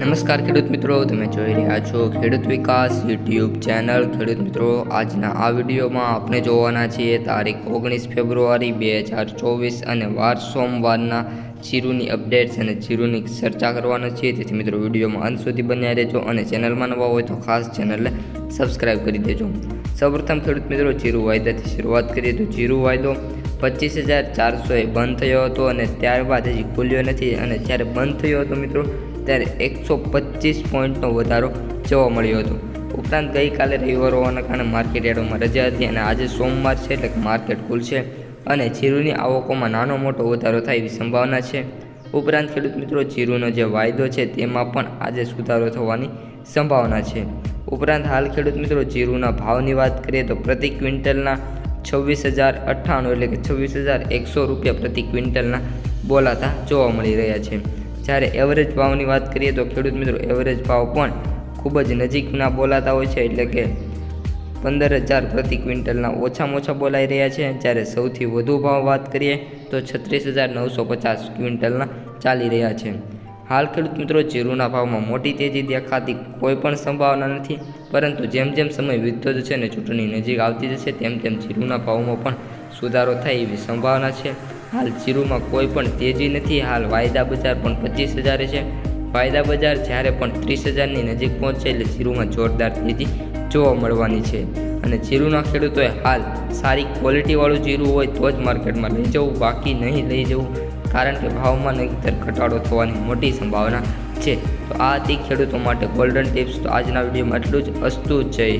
નમસ્કાર ખેડૂત મિત્રો, તમે જોઈ રહ્યા છો ખેડૂત વિકાસ યુટ્યુબ ચેનલ. ખેડૂત મિત્રો, આજના આ વિડીયોમાં આપણે જોવાના છીએ તારીખ ઓગણીસ ફેબ્રુઆરી બે હજાર ચોવીસ અને વાર સોમવારના જીરુની અપડેટ્સ અને જીરુની ચર્ચા કરવાના છીએ. તેથી મિત્રો, વિડીયોમાં અંત સુધી બન્યા રહેજો અને ચેનલમાં નવા હોય તો ખાસ ચેનલને સબસ્ક્રાઈબ કરી દેજો. સૌપ્રથમ ખેડૂત મિત્રો, જીરુ વાયદાથી શરૂઆત કરીએ તો જીરુ વાયદો પચીસ હજાર ચારસોએ બંધ થયો હતો અને ત્યારબાદ હજી ખુલ્યો નથી અને જ્યારે બંધ થયો હતો મિત્રો ત્યારે એકસો પચીસ પોઈન્ટનો વધારો જોવા મળ્યો હતો. ઉપરાંત ગઈકાલે રવિવાર હોવાના કારણે માર્કેટ યાર્ડોમાં રજા હતી અને આજે સોમવાર છે એટલે કે માર્કેટ ખુલશે અને જીરુની આવકોમાં નાનો મોટો વધારો થાય એવી સંભાવના છે. ઉપરાંત ખેડૂત મિત્રો, જીરુનો જે વાયદો છે તેમાં પણ આજે સુધારો થવાની સંભાવના છે. ઉપરાંત હાલ ખેડૂત મિત્રો, જીરુના ભાવની વાત કરીએ તો પ્રતિ ક્વિન્ટલના છવ્વીસ હજાર અઠ્ઠાણું એટલે કે છવ્વીસ હજાર એકસો રૂપિયા પ્રતિ ક્વિન્ટલના બોલાતા જોવા મળી રહ્યા છે. જ્યારે એવરેજ ભાવની વાત કરીએ તો ખેડૂત મિત્રો એવરેજ ભાવ પણ ખૂબ જ નજીકના બોલાતા હોય છે એટલે કે પંદર હજાર પ્રતિ ક્વિન્ટલના ઓછામાં ઓછા બોલાઈ રહ્યા છે. જ્યારે સૌથી વધુ ભાવ વાત કરીએ તો છત્રીસ હજાર નવસો પચાસ ક્વિન્ટલના ચાલી રહ્યા છે. હાલ ખેડૂત મિત્રો જીરુના ભાવમાં મોટી તેજી દેખાતી કોઈ પણ સંભાવના નથી, પરંતુ જેમ જેમ સમય વીતતો જશે અને ચૂંટણી નજીક આવતી જશે, તેમ તેમ જીરુના ભાવમાં પણ સુધારો થાય એવી સંભાવના છે. હાલ ચીરુમાં કોઈ પણ તેજી નથી, હાલ વાયદા બજાર પણ પચીસ હજારે છે. વાયદા બજાર જ્યારે પણ ત્રીસ હજારની નજીક પહોંચે એટલે જીરુમાં જોરદાર તેજી જોવા મળવાની છે. અને જીરુના ખેડૂતોએ હાલ સારી ક્વોલિટીવાળું જીરું હોય તો જ માર્કેટમાં લઈ જવું, બાકી નહીં લઈ જવું, કારણ કે ભાવમાં નહીતર ઘટાડો થવાની મોટી સંભાવના છે. તો આ હતી ખેડૂતો માટે ગોલ્ડન ટિપ્સ તો આજના વિડીયોમાં એટલું જ. અસ્તુ, જય